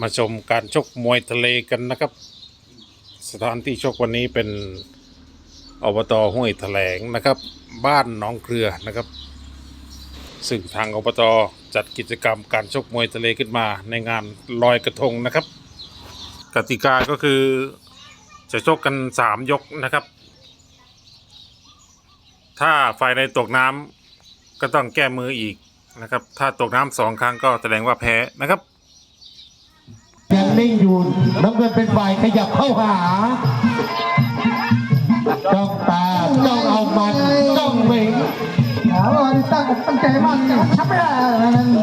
มาชมการชกมวยทะเลกันนะครับ สถานที่ชกวันนี้เป็นอบตห้วยแถลงนะครับ บ้านหนองเครือนะครับ ซึ่งทางอบตจัดกิจกรรมการชกมวยทะเลขึ้นมาในงานลอยกระทงนะครับ กติกาก็คือจะชกกันสามยกนะครับ ถ้าฝ่ายใดตกน้ำก็ต้องแก้มืออีกนะครับ ถ้าตกน้ำสองครั้งก็แสดงว่าแพ้นะครับ นิ่งอยู่น้ำเงินเป็นฝ่ายขยับเข้าหาจ้องตาจ้องเอามันจ้องเหม่งถามว่าตั้งอกตั้งใจมากแต่ว่าทำไม่ได้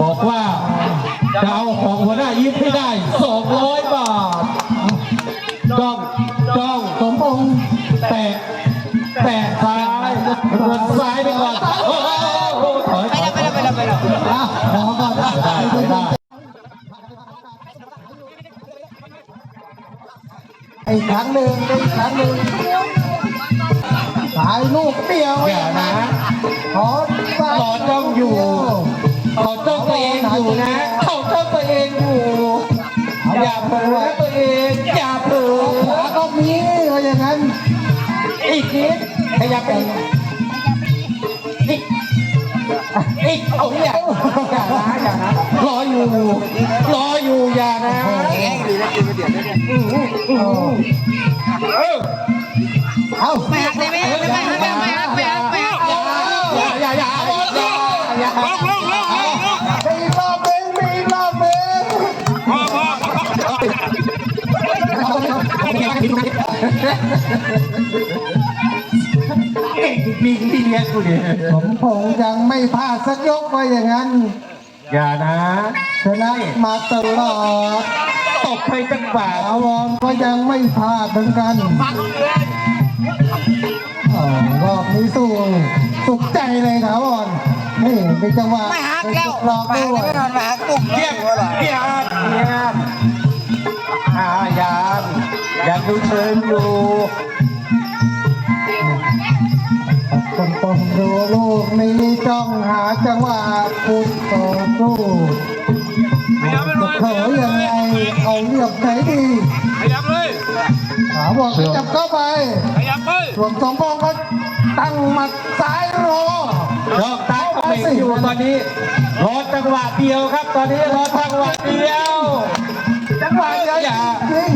บอกว่าจะเอาของหัวหน้ายิ้มให้ได้200บาทจ้องจ้องสมพงแตะแตะซ้ายเงินซ้ายไป อีกครั้งหนึ่งอีกครั้งหนึ่งสายลูกเดียวอย่านะขอต่อจ้องอยู่เขาจ้องตัวเองอยู่นะเขาจ้องตัวเองอยู่อย่าเผลอตัวเองอย่าเผลอขวาก็มีว่าอย่างนั้นอีกนิดขยับไปอีกอีกเอาเนี่ยอย่านะอย่านะรออยู่รออยู่อย่านะ เออเอาไม่หักได้ไหมไม่หักไม่หักไม่หักไม่หักไม่หักอย่าอย่าอย่าอย่าอย่ามีอีกรอบหนึ่งมีอีกรอบหนึ่งเก่งจริงที่เลี้ยงกูเนี่ยสมพงษ์ยังไม่พลาดสักยกว่าอย่างนั้น อย่านะชนะมาตลอด ตบไปจังหวะอาวรก็ยังไม่พลาดเหมือนกันอ๋อรอบนี้สู้สุขใจเลยครับออนนี่เป็นจังหวะไม่หักแล้วรอบไม่ด้หักวยแน่นอนไม่หักกลุ่มเยี่ยมเยี่ยมเยี่ยมอ่ายังยังดูเชิญอยู่คนตรงดูลูกนี้จ้องหาจังหวะพุทต่อสู้ จะเผยยังไงเอาเรียบไหนดีขยับเลยถามว่าจับเข้าไปขยับเลยส่วนสมพงษ์ก็ตั้งหมัดซ้ายรอรอบตาก็เบ่งอยู่ตอนนี้รอจังหวะเดียวครับ ตอนนี้รอจังหวะเดียว จังหวะใหญ่อย่าจริง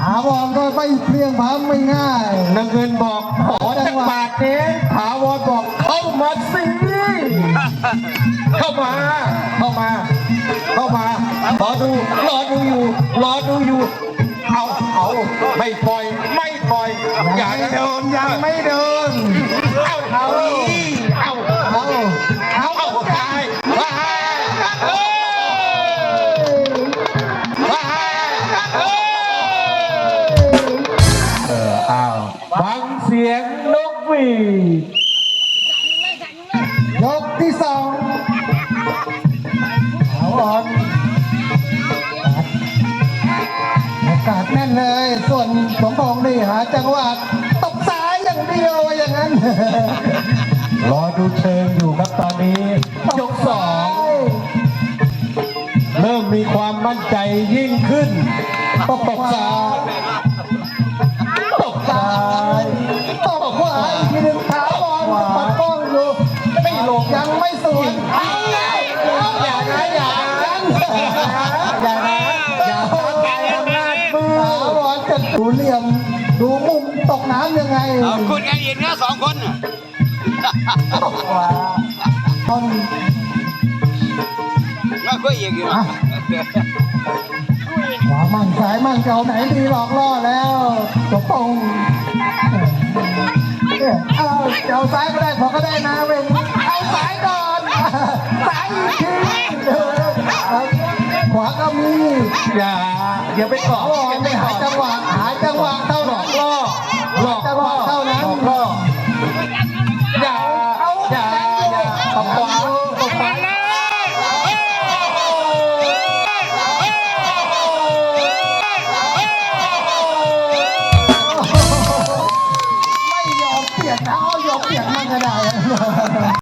ถาวรก็ไม่เพลียงพล้ำไม่ง่ายนังเงินบอกขอจังหวะนี้ถาวรบอกเข้ามาสิ เข้ามา เข้ามา เข้ามารอดูรอดูอยู่รอดูอยู่ เอาเอาไม่ปล่อย ไม่ปล่อย อย่าไม่เดิเดินนยังไม่เดินเอาเอาเอาเอาเอาเอาตายว้ายว้ายเออเอาฟังเสียงนกหวีด น่นเลย ส่วนสมพงษ์นี่หาจังหวะตบซ้ายอย่างเดียวว่าอย่างนั้น รอดูเชิงอยู่ครับตอนนี้ยกสองเริ่มมีความมั่นใจยิ่งขึ้นตบตบซ้าย ดูเหลี่ยม ดูมุมตกน้ำยังไงเอาคุณกันอีกนะสองคนน่ะขวาต้นแล้วก็อีกอยู่อะขวามั่งซ้ายมั่งเก่าไหนดีหลอกล่อแล้วตบปงเอ้ยเอาเจ้าซ้ายก็ได้พอก็ได้นะเว้ยเอาซ้ายก่อนซ้ายอีกทีเออเอาขวาก็มีอย่าอย่าไปเกาะอ๋อไม่หาจังหวะหาจังหวะ เ